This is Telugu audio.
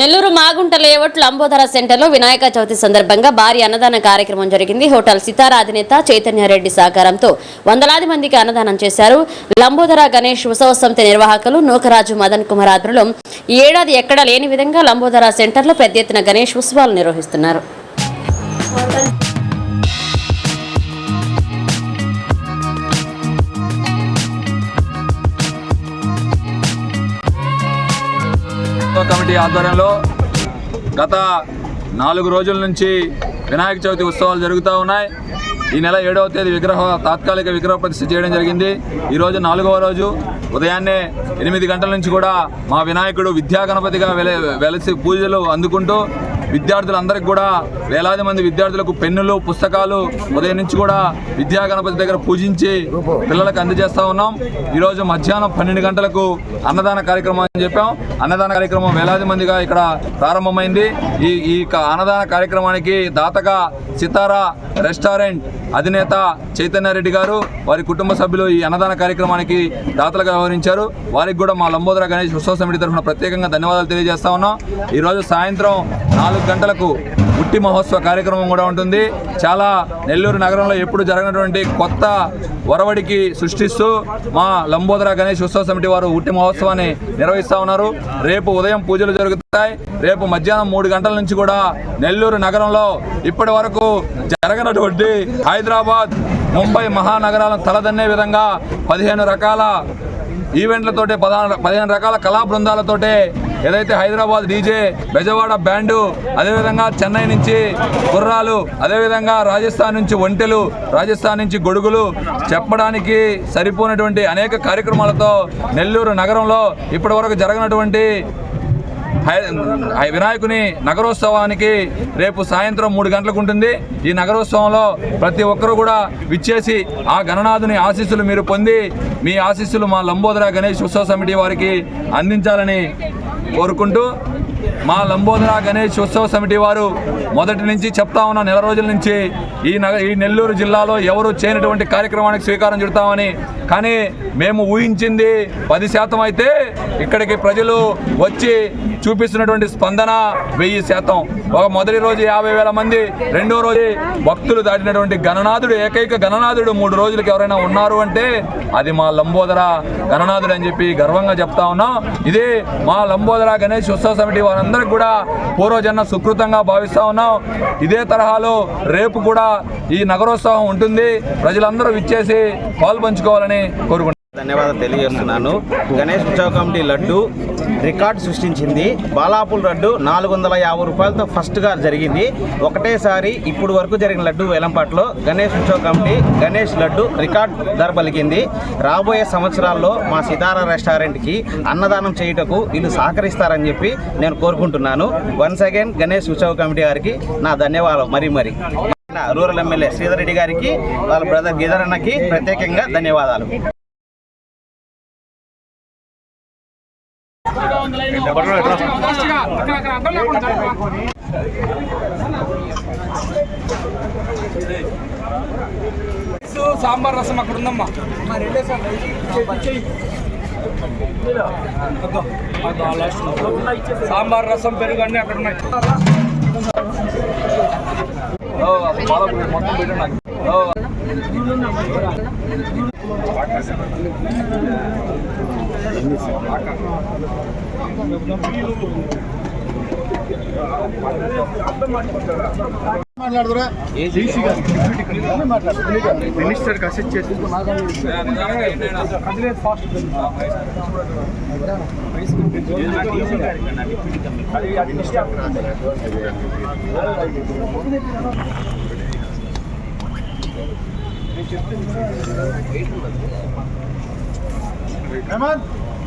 నెల్లూరు మాగుంట లేఅవుట్ లంబోధర సెంటర్లో వినాయక చవితి సందర్భంగా భారీ అన్నదాన కార్యక్రమం జరిగింది. హోటల్ సితారా అధినేత చైతన్యారెడ్డి సహకారంతో వందలాది మందికి అన్నదానం చేశారు. లంబోధర గణేష్ ఉత్సవ సమితి నిర్వాహకులు నూకరాజు మదన్ కుమార్ ఆధ్వర్యంలో ఈ ఏడాది ఎక్కడా లేని విధంగా లంబోధర సెంటర్లో పెద్ద ఎత్తున గణేష్ ఉత్సవాలు నిర్వహిస్తున్నారు. ఉత్సవ కమిటీ ఆధ్వర్యంలో గత నాలుగు రోజుల నుంచి వినాయక చవితి ఉత్సవాలు జరుగుతూ ఉన్నాయి. ఈ నెల ఏడవ తేదీ విగ్రహ తాత్కాలిక విగ్రహ ప్రతిష్ఠ చేయడం జరిగింది. ఈరోజు నాలుగవ రోజు. ఉదయాన్నే ఎనిమిది గంటల నుంచి కూడా మా వినాయకుడు విద్యా గణపతిగా వెల వెలసి పూజలు అందుకుంటూ విద్యార్థులందరికీ కూడా వేలాది మంది విద్యార్థులకు పెన్నులు పుస్తకాలు ఉదయం నుంచి కూడా విద్యా గణపతి దగ్గర పూజించి పిల్లలకు అందజేస్తా ఉన్నాం. ఈరోజు మధ్యాహ్నం పన్నెండు గంటలకు అన్నదాన కార్యక్రమం అని చెప్పాం. అన్నదాన కార్యక్రమం వేలాది మందిగా ఇక్కడ ప్రారంభమైంది. ఈ ఈ అన్నదాన కార్యక్రమానికి దాతగా సితారా రెస్టారెంట్ అధినేత చైతన్యారెడ్డి గారు వారి కుటుంబ సభ్యులు ఈ అన్నదాన కార్యక్రమానికి దాతలుగా వ్యవహరించారు. వారికి కూడా మా లంబోదర గణేష్ ఉత్సవ సమితి తరఫున ప్రత్యేకంగా ధన్యవాదాలు తెలియజేస్తా ఉన్నాం. ఈరోజు సాయంత్రం నాలుగు గంటలకు ఉట్టి మహోత్సవ కార్యక్రమం కూడా ఉంటుంది. చాలా నెల్లూరు నగరంలో ఎప్పుడు జరిగినటువంటి కొత్త ఒరవడికి సృష్టిస్తూ మా లంబోదర గణేష్ ఉత్సవ సమితి వారు ఉట్టి మహోత్సవాన్ని నిర్వహిస్తా ఉన్నారు. రేపు ఉదయం పూజలు జరుగుతాయి. రేపు మధ్యాహ్నం మూడు గంటల నుంచి కూడా నెల్లూరు నగరంలో ఇప్పటి వరకు జరగనటువంటి హైదరాబాద్ ముంబై మహానగరాలను తలదన్నే విధంగా పదిహేను రకాల ఈవెంట్లతోటే పదహారు పదిహేను రకాల కళా బృందాలతోటే ఏదైతే హైదరాబాద్ డీజే బెజవాడ బ్యాండు అదేవిధంగా చెన్నై నుంచి గుర్రాలు అదేవిధంగా రాజస్థాన్ నుంచి ఒంటెలు రాజస్థాన్ నుంచి గొడుగులు చెప్పడానికి సరిపోయినటువంటి అనేక కార్యక్రమాలతో నెల్లూరు నగరంలో ఇప్పటి వరకు జరగనటువంటి వినాయకుని నగరోత్సవానికి రేపు సాయంత్రం మూడు గంటలకు ఉంటుంది. ఈ నగరోత్సవంలో ప్రతి ఒక్కరూ కూడా విచ్చేసి ఆ గణనాథుని ఆశీస్సులు మీరు పొంది మీ ఆశీస్సులు మా లంబోదర గణేష్ ఉత్సవ సమితి వారికి అందించాలని కోరుకుంటూ మా లంబోదర గణేష్ ఉత్సవ సమితి వారు మొదటి నుంచి చెప్తా ఉన్న నెల రోజుల నుంచి ఈ నగ ఈ నెల్లూరు జిల్లాలో ఎవరు చేయనటువంటి కార్యక్రమానికి స్వీకారం చుడతామని కానీ మేము ఊహించింది పది శాతం అయితే ఇక్కడికి ప్రజలు వచ్చి చూపిస్తున్నటువంటి స్పందన వెయ్యి శాతం. ఒక మొదటి రోజు యాభై వేల మంది రెండో రోజు భక్తులు దాటినటువంటి గణనాథుడు ఏకైక గణనాథుడు మూడు రోజులకు ఎవరైనా ఉన్నారు అంటే అది మా లంబోదర గణనాథుడు అని చెప్పి గర్వంగా చెప్తా ఉన్నాం. ఇది మా లంబోదర గణేష్ ఉత్సవ సమితి వారందరికి కూడా పూర్వజన్మ సుకృతంగా భావిస్తా ఉన్నాం. ఇదే తరహాలో రేపు కూడా ఈ నగరోత్సవం ఉంటుంది. ప్రజలందరూ విచ్చేసి పాలు పంచుకోవాలని కోరుకుంటున్నాం. ధన్యవాదాలు తెలియజేస్తున్నాను. గణేష్ ఉత్సవ కమిటీ లడ్డు రికార్డు సృష్టించింది బాలాపూల్ లడ్డు నాలుగు వందల యాభై రూపాయలతో ఫస్ట్గా జరిగింది. ఒకటేసారి ఇప్పుడు వరకు జరిగిన లడ్డు వేలంపాట్లో గణేష్ ఉత్సవ కమిటీ గణేష్ లడ్డు రికార్డ్ ధర పలికింది రాబోయే సంవత్సరాల్లో మా సితారా రెస్టారెంట్కి అన్నదానం చేయుటకు వీళ్ళు సహకరిస్తారని చెప్పి నేను కోరుకుంటున్నాను. వన్స్ అగైన్ గణేష్ ఉత్సవ కమిటీ గారికి నా ధన్యవాదాలు. మరీ మరి. రూరల్ ఎమ్మెల్యే శ్రీధర్ రెడ్డి గారికి వాళ్ళ బ్రదర్ గిదరన్నకి ప్రత్యేకంగా ధన్యవాదాలు. సాంబార్ రసం అక్కడ ఉందమ్మా సాంబార్ రసం పెరుగు అన్ని అక్కడ ఉన్నాయి ఓ, పాలకులు మొత్తం పెట్టండి నాకు. ఓ,